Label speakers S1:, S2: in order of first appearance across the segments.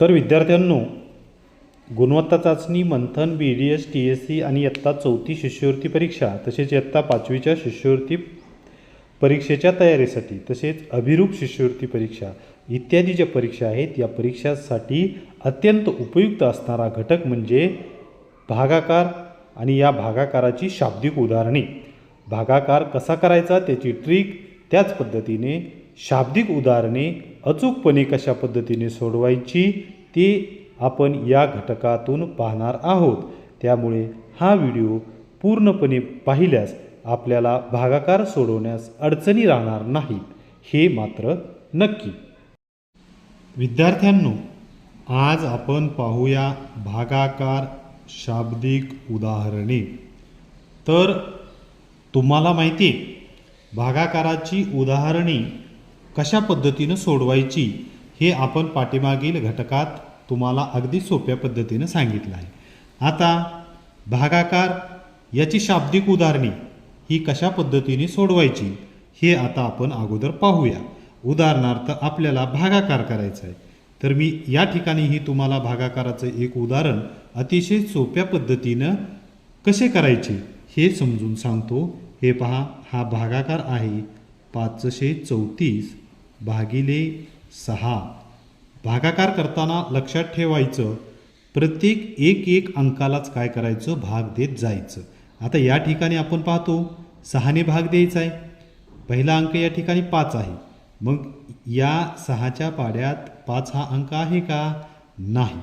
S1: तर विद्यार्थ्यांनो गुणवत्ता चाचणी Manthan B D S T S C आणि इयत्ता चौथी शिष्यवृत्ती परीक्षा तसेच इयत्ता पाचवीच्या शिष्यवृत्ती परीक्षेच्या तयारीसाठी तसेच अभिरूप शिष्यवृत्ती परीक्षा इत्यादी ज्या परीक्षा आहेत या परीक्षासाठी अत्यंत उपयुक्त असणारा घटक म्हणजे भागाकार आणि या भागाकाराची शाब्दिक उदाहरणे. भागाकार कसा करायचा त्याची ट्रिक त्याच पद्धतीने शाब्दिक उदाहरणे अचूकपणे कशा पद्धतीने सोडवायची ते आपण या घटकातून पाहणार आहोत. त्यामुळे हा व्हिडिओ पूर्णपणे पाहिल्यास आपल्याला भागाकार सोडवण्यास अडचणी राहणार नाहीत हे मात्र नक्की. विद्यार्थ्यांनो आज आपण पाहूया भागाकार शाब्दिक उदाहरणे. तर तुम्हाला माहिती आहे भागाकाराची उदाहरणे कशा पद्धतीनं सोडवायची हे आपण पाठीमागील घटकात तुम्हाला अगदी सोप्या पद्धतीनं सांगितलं आहे. आता भागाकार याची शाब्दिक उदाहरणे ही कशा पद्धतीने सोडवायची हे आता आपण अगोदर पाहूया. उदाहरणार्थ आपल्याला भागाकार करायचा आहे तर मी या ठिकाणीही तुम्हाला भागाकाराचं एक उदाहरण अतिशय सोप्या पद्धतीनं कसे करायचे हे समजून सांगतो. हे पहा हा भागाकार आहे पाचशे चौतीस. भागिले सहा. भागाकार करताना लक्षात ठेवायचं प्रत्येक एक एक अंकालाच काय करायचं? भाग देत जायचं. आता या ठिकाणी आपण पाहतो सहाने भाग द्यायचा आहे. पहिला अंक या ठिकाणी पाच आहे. मग या सहाच्या पाड्यात पाच हा अंक आहे का? नाही.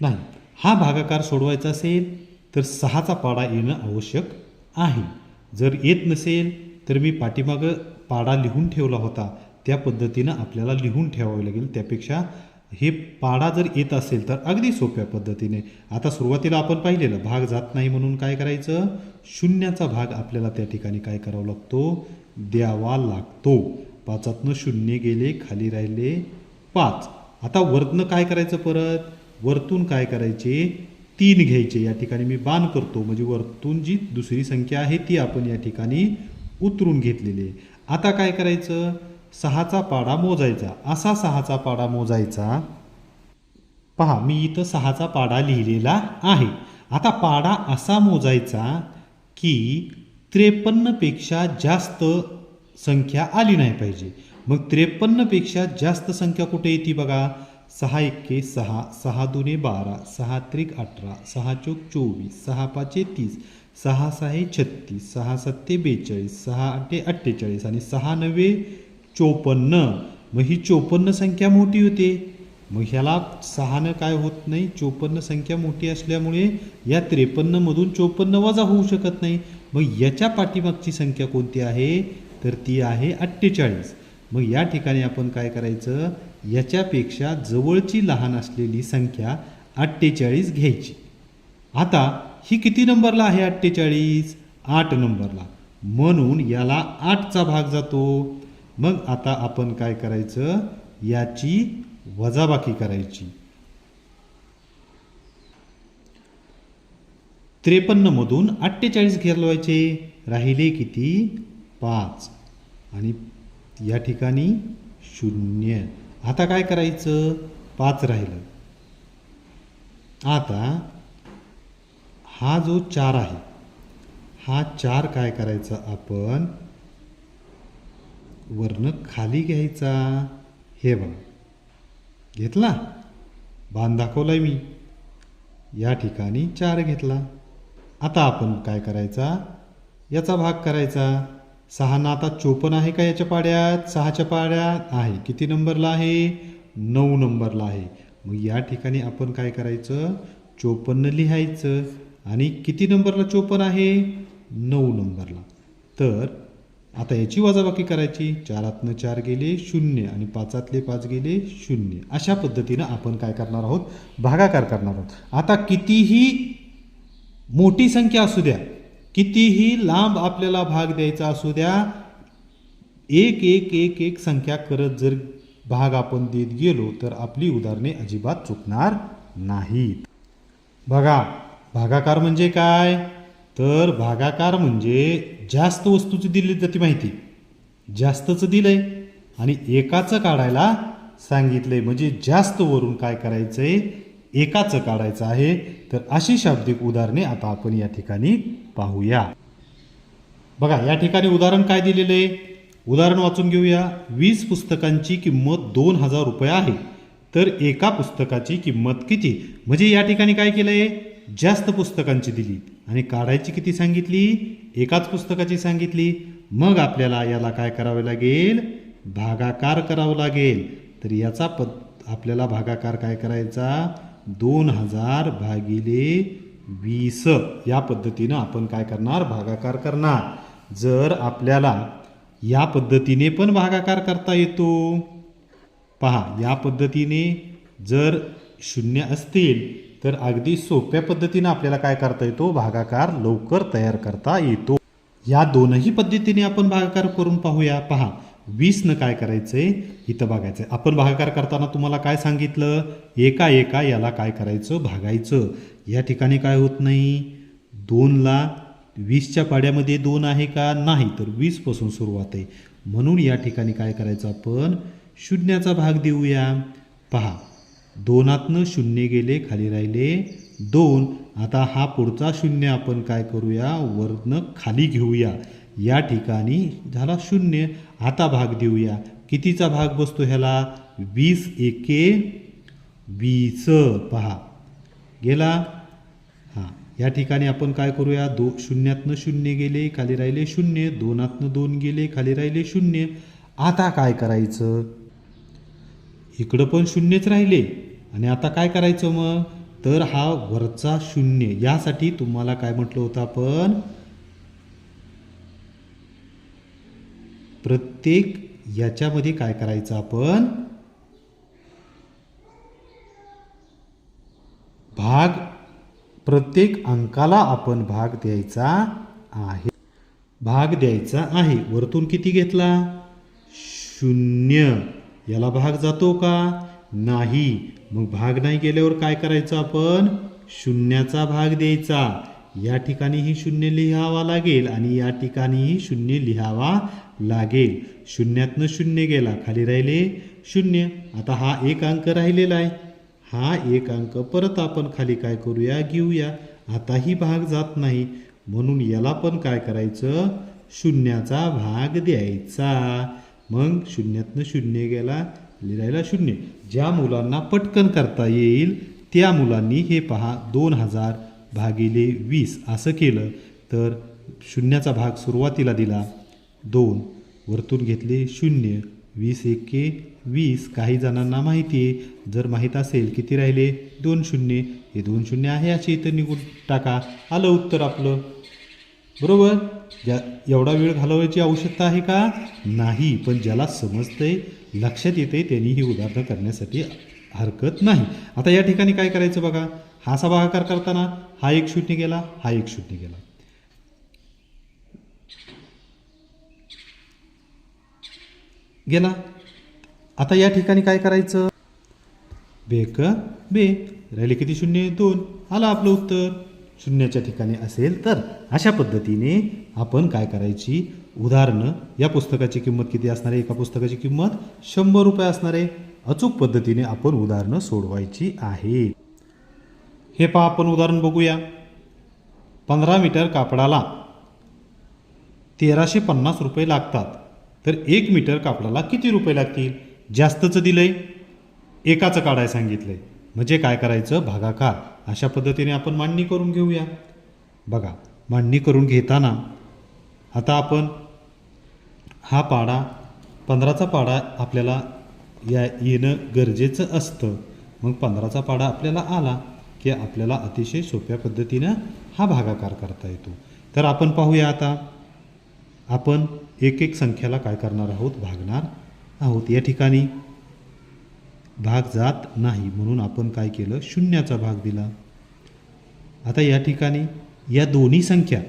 S1: नाही. हा भागाकार सोडवायचा असेल तर सहाचा पाडा येणं आवश्यक आहे. जर येत नसेल तर मी पाठीमागं पाडा लिहून ठेवला होता. त्या पद्धतीनं आपल्याला लिहून ठेवावे लागेल. त्यापेक्षा हे पाडा जर येत असेल तर अगदी सोप्या पद्धतीने. आता सुरुवातीला आपण पाहिलेलं भाग जात नाही म्हणून काय करायचं? शून्याचा भाग आपल्याला त्या ठिकाणी काय करावा लागतो? द्यावा लागतो. पाचातनं शून्य गेले खाली राहिले पाच. आता वरतनं काय करायचं परत? वरतून काय करायचे? तीन घ्यायचे. या ठिकाणी मी बाण करतो. म्हणजे वरतून जी दुसरी संख्या आहे ती आपण या ठिकाणी उतरून घेतलेली आहे. आता काय करायचं? सहाचा पाडा मोजायचा. असा सहाचा पाडा मोजायचा. पहा मी इथं सहाचा पाडा लिहिलेला आहे. आता पाडा असा मोजायचा की त्रेपन्नपेक्षा जास्त संख्या आली नाही पाहिजे. मग त्रेपन्नपेक्षा जास्त संख्या कुठे येते बघा? सहा एक्के सहा सहा दुने बारा सहा त्रिक अठरा सहा चोक चोवीस सहा पाचे तीस सहा सहा छत्तीस सहा सत्ते बेचाळीस सहा आठे अठ्ठेचाळीस आणि सहा नवे चोपन्न. मग ही चोपन्न संख्या मोठी होते. मग ह्याला सहानं काय होत नाही? चोपन्न संख्या मोठी असल्यामुळे या त्रेपन्नमधून चोपन्न वजा होऊ शकत नाही. मग याच्या पाठीमागची संख्या कोणती आहे? तर ती आहे अठ्ठेचाळीस. मग या ठिकाणी आपण काय करायचं? याच्यापेक्षा जवळची लहान असलेली संख्या अठ्ठेचाळीस घ्यायची. आता ही किती नंबरला आहे अठ्ठेचाळीस? आठ नंबरला. म्हणून याला आठचा भाग जातो. मग आता आपण काय करायचं? याची वजाबाकी करायची. त्रेपन्नमधून अठ्ठेचाळीस घालवायचे राहिले किती? पाच. आणि या ठिकाणी शून्य. आता काय करायचं? पाच राहिलं. आता हा जो चार आहे हा चार काय करायचा आपण? वर्ण खाली घ्यायचा. हे बघा. घेतला? बाण दाखवलाय मी. या ठिकाणी चार घेतला. आता आपण काय करायचा? याचा भाग करायचा. सहा ना आता चोपन्न आहे का याच्या पाड्यात? सहाच्या पाड्यात आहे. किती नंबरला आहे? नऊ नंबरला आहे. मग या ठिकाणी आपण काय करायचं? चोपन्न लिहायचं. आणि किती नंबरला चोपन्न आहे? नऊ नंबरला. तर आता याची वजाबाकी करायची. चारातनं चार गेले शून्य. आणि पाचातले पाच गेले शून्य. अशा पद्धतीनं आपण काय करणार आहोत? भागाकार करणार आहोत. आता कितीही मोठी संख्या असू द्या कितीही लांब आपल्याला भाग द्यायचा असू द्या एक एक एक एक संख्या करत जर भाग आपण देत गेलो तर आपली उदाहरणे अजिबात चुकणार नाहीत. बघा भागाकार म्हणजे काय? तर भागाकार म्हणजे जास्त वस्तूची दिली जाते माहिती. जास्तचं दिलंय आणि एकाचं काढायला सांगितलंय. म्हणजे जास्त वरून काय करायचंय? एकाचं काढायचं आहे. तर अशी शाब्दिक उदाहरणे आता आपण या ठिकाणी पाहूया. बघा या ठिकाणी उदाहरण काय दिलेलं आहे? उदाहरण वाचून घेऊया. वीस पुस्तकांची किंमत दोन हजार रुपये आहे. तर एका पुस्तकाची किंमत किती? म्हणजे या ठिकाणी काय केलंय? जास्त पुस्तकांची दिली. आणि काढायची किती सांगितली? एकाच पुस्तकाची सांगितली. मग आपल्याला याला काय करावे लागेल? भागाकार करावं लागेल. तर याचा पद आपल्याला भागाकार काय करायचा? दोन हजार भागिले वीस. या पद्धतीनं आपण काय करणार? भागाकार करणार. जर आपल्याला या पद्धतीने पण भागाकार करता येतो. पहा या पद्धतीने जर शून्य असतील तर अगदी सोप्या पद्धतीनं आपल्याला काय करता येतो? भागाकार लवकर तयार करता येतो. या दोनही पद्धतीने आपण भागाकार करून पाहूया. पहा वीसनं काय करायचंय? इथं बघायचंय. आपण भागाकार करताना तुम्हाला काय सांगितलं? एका एका याला काय करायचं? भागायचं. या ठिकाणी काय होत नाही? दोनला वीसच्या पाड्यामध्ये दोन आहे का? नाही. तर वीसपासून सुरुवात आहे. म्हणून या ठिकाणी काय करायचं आपण? शून्याचा भाग देऊया. पहा दोनातनं शून्य गेले खाली राहिले दोन. आता हा पुढचा शून्य आपण काय करूया? वरनं खाली घेऊया. या ठिकाणी झाला शून्य. आता भाग देऊया. कितीचा भाग बसतो ह्याला? वीस एके वीस. पहा. गेला? हां. या ठिकाणी आपण काय करूया? दो शून्यातनं शून्य गेले खाली राहिले शून्य. दोनातनं दोन गेले खाली राहिले शून्य. आता काय करायचं? इकडं पण शून्यच राहिले. आणि आता काय करायचं मग? तर हा वरचा शून्य यासाठी तुम्हाला काय म्हटलं होतं आपण? प्रत्येक याच्यामध्ये काय करायचं आपण? भाग प्रत्येक अंकाला आपण भाग द्यायचा आहे. भाग द्यायचा आहे. वरतून किती घेतला? शून्य. याला भाग जातो का? नाही. मग भाग नाही गेल्यावर काय करायचं आपण? शून्याचा भाग द्यायचा. या ठिकाणीही शून्य लिहावा लागेल आणि या ठिकाणीही शून्य लिहावा लागेल. शून्यातनं शून्य गेला खाली राहिले शून्य. आता हा एक अंक राहिलेला आहे. हा एक अंक परत आपण खाली काय करूया? घेऊया. आताही भाग जात नाही. म्हणून याला पण काय करायचं? शून्याचा भाग द्यायचा. मग शून्यातनं शून्य गेला राहिला शून्य. ज्या मुलांना पटकन करता येईल त्या मुलांनी हे पहा दोन हजार भागिले वीस असं केलं. तर शून्याचा भाग सुरुवातीला दिला. दोन वरतून घेतले शून्य वीस एके वीस. काही जणांना माहिती आहे. जर माहीत असेल किती राहिले? दोन शून्य. हे दोन शून्य आहे असे इथं निघून टाका. आलं उत्तर आपलं. बरोबर? ज्या एवढा वेळ घालवायची आवश्यकता आहे का? नाही. पण ज्याला समजतंय लक्षात येते त्यांनी ही उदाहरणं करण्यासाठी हरकत नाही. आता या ठिकाणी काय करायचं बघा? हा असा भागाकार करताना हा एक शून्य गेला हा एक शून्य गेला गेला. आता या ठिकाणी काय करायचं? बेक बे. राहिले किती शून्य? दोन. आलं आपलं उत्तर. शून्याच्या ठिकाणी असेल तर अशा पद्धतीने आपण काय करायची? उदाहरणं. या पुस्तकाची किंमत किती असणार आहे? एका पुस्तकाची किंमत शंभर रुपये असणार आहे. अचूक पद्धतीने आपण उदाहरणं सोडवायची आहे. हे पहा आपण उदाहरण बघूया. पंधरा मीटर कापडाला तेराशे पन्नास रुपये लागतात. तर एक मीटर कापडाला किती रुपये लागतील? जास्तचं दिलंय. एकाचं काढाय सांगितलंय. म्हणजे काय करायचं? भागाकार. अशा पद्धतीने आपण मांडणी करून घेऊया. बघा मांडणी करून घेताना आता आपण हा पाडा पंधराचा पाडा आपल्याला या येणं गरजेचं असतं. मग पंधराचा पाडा आपल्याला आला की आपल्याला अतिशय सोप्या पद्धतीनं हा भागाकार करता येतो. तर आपण पाहूया आता. आपण एक एक संख्याला काय करणार आहोत? भागणार आहोत. या ठिकाणी भाग जात नाही म्हणून आपण काय केलं? शून्याचा भाग दिला. आता या ठिकाणी या दोन्ही संख्या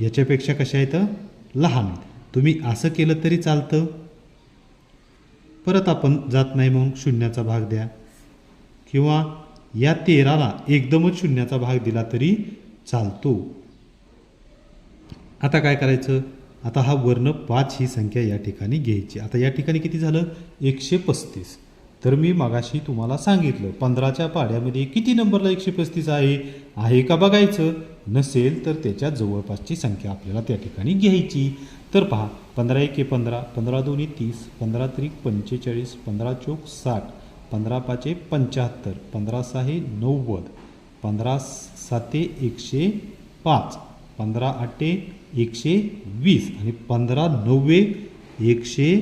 S1: याच्यापेक्षा कशा आहेत? लहान तुम्ही असं केलं तरी चालतं. परत आपण जात नाही म्हणून शून्याचा भाग द्या. किंवा या तेराला एकदमच शून्याचा भाग दिला तरी चालतो. आता काय करायचं? आता हा वर्ण पाच ही संख्या या ठिकाणी घ्यायची. आता या ठिकाणी किती झालं? एकशे पस्तीस. तर मी मगाशी तुम्हाला सांगितलं पंधराच्या पाड्यामध्ये किती नंबरला एकशे पस्तीस आहे? आहे का बघायचं? नसेल तर त्याच्या जवळपासची संख्या आपल्याला त्या ठिकाणी घ्यायची. तर पहा पंधरा एके पंधरा पंधरा दोन्ही तीस पंधरा त्रिक पंचेचाळीस पंधरा चौक साठ पंधरा पाचे पंच्याहत्तर पंधरा सहा नव्वद पंधरा साते एकशे पाच पंधरा आठे एकशे वीस आणि पंधरा नव्वे एकशे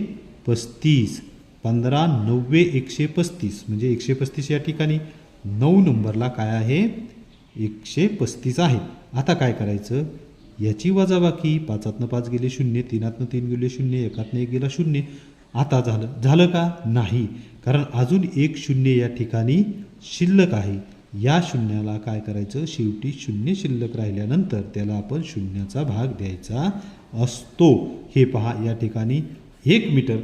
S1: पस्तीस. पंधरा नव्वे एकशे पस्तीस. म्हणजे एकशे पस्तीस या ठिकाणी नऊ नंबरला काय आहे? एकशे पस्तीस आहे. आता काय करायचं? याची वजाबाकी. पाचातनं पाच गेले शून्य तीनातनं तीन गेले शून्य एकातनं एक गेला शून्य. आता झालं झालं का? नाही. कारण अजून एक शून्य या ठिकाणी शिल्लक आहे. या शून्याला काय करायचं? शेवटी शून्य शिल्लक राहिल्यानंतर त्याला आपण शून्याचा भाग द्यायचा असतो. हे पहा या ठिकाणी एक मीटर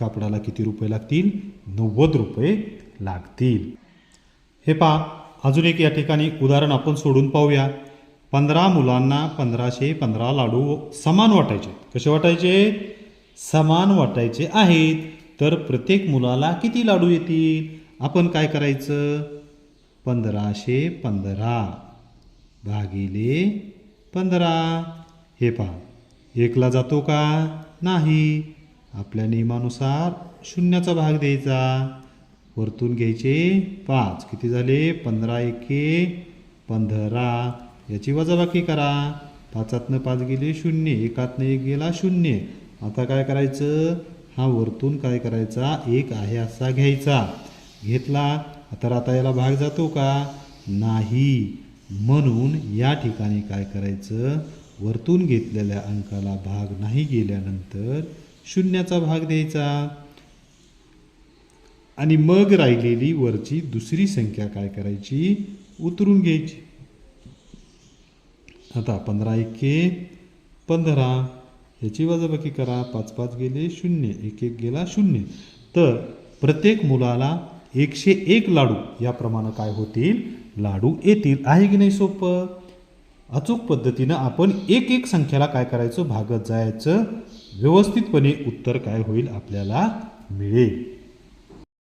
S1: कापडाला किती रुपये लागतील? नव्वद रुपये लागतील. हे पहा अजून एक या ठिकाणी उदाहरण आपण सोडून पाहूया. पंधरा मुलांना पंधराशे पंधरा लाडू समान वाटायचे. कसे वाटायचे? समान वाटायचे आहेत. तर प्रत्येक मुलाला किती लाडू येतील? आपण काय करायचं? पंधराशे पंधरा भागिले पंधरा. हे पहा एकला जातो का? नाही. आपल्या नियमानुसार शून्याचा भाग द्यायचा. वरतून घ्यायचे पाच. किती झाले? पंधरा एके पंधरा. याची वजाबाकी करा. पाचातनं पाच गेले शून्य. एकातनं एक गेला शून्य. आता काय करायचं? हा वरतून काय करायचा? एक आहे असा घ्यायचा. घेतला. तर आता याला भाग जातो का? नाही. म्हणून या ठिकाणी काय करायचं? वरतून घेतलेल्या अंकाला भाग नाही गेल्यानंतर शून्याचा भाग द्यायचा. आणि मग राहिलेली वरची दुसरी संख्या काय करायची? उतरून घ्यायची. आता पंधरा एके पंधरा. याची वजाबाकी करा. पाच पाच गेले शून्य. एक एक गेला शून्य. तर प्रत्येक मुलाला एकशे एक लाडू याप्रमाणे काय होतील? लाडू येतील. आहे की नाही सोपं? अचूक पद्धतीनं आपण एक एक संख्याला काय करायचं? भागत जायचं. व्यवस्थितपणे उत्तर काय होईल आपल्याला मिळेल.